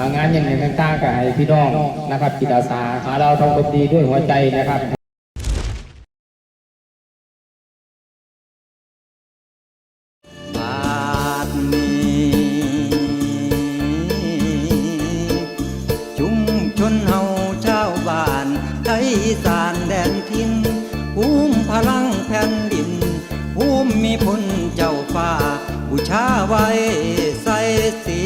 อ่างานอย่างไรต่างๆกับพี่น้องนะครับจิตอาสาหาเราทำความดีด้วยหัวใจนะครับบาทนี้ชุมชนเฮาชาวบ้านไทยสานแดนทินภูมิพลังแผ่นดินภูมิมีพลเจ้าฟ้าบูชาไว้ใส่เสี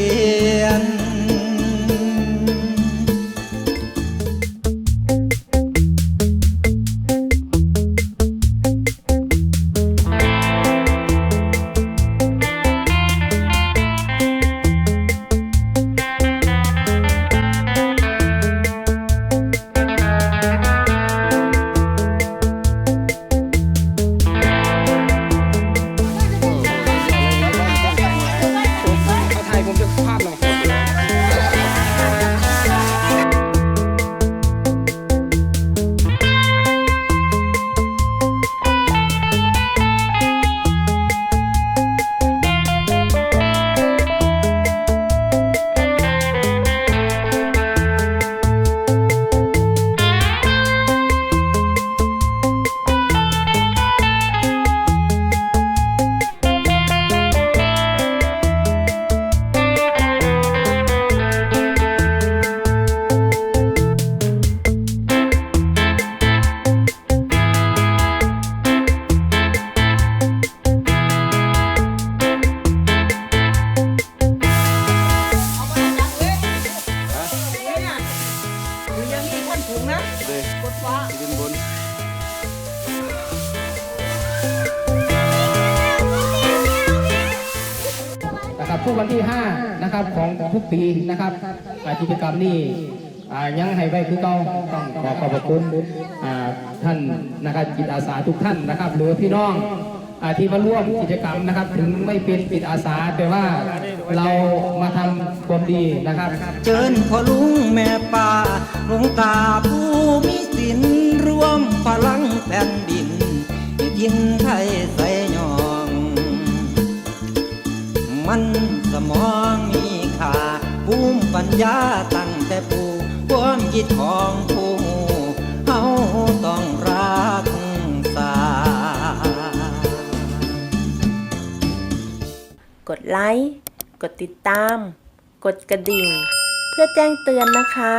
กดฟ้านะครับทุกวันที่ 5 นะครับของทุกปีนะครับอ่ากิจกรรมนี้อ่ายังให้ไว้คือเก่าต้องขอขอบพระคุณอ่าท่านนะครับจิตอาสาทุกท่านนะครับ หรือพี่น้องอาที่มาร่วมกิจกรรมนะครับ ถึงไม่เป็นจิตอาสาแต่ว่าเรามาทำความดีนะครับ เจิญพ่อลุงแม่ป่าหลวงตา กินไทยใส่ยอง มันสมองมีค่าภูมิปัญญาตั้งแต่ผู้ความคิดของผู้เฮาต้องรักษากดไลค์ กดติดตาม กดกระดิ่ง เพื่อแจ้งเตือนนะคะ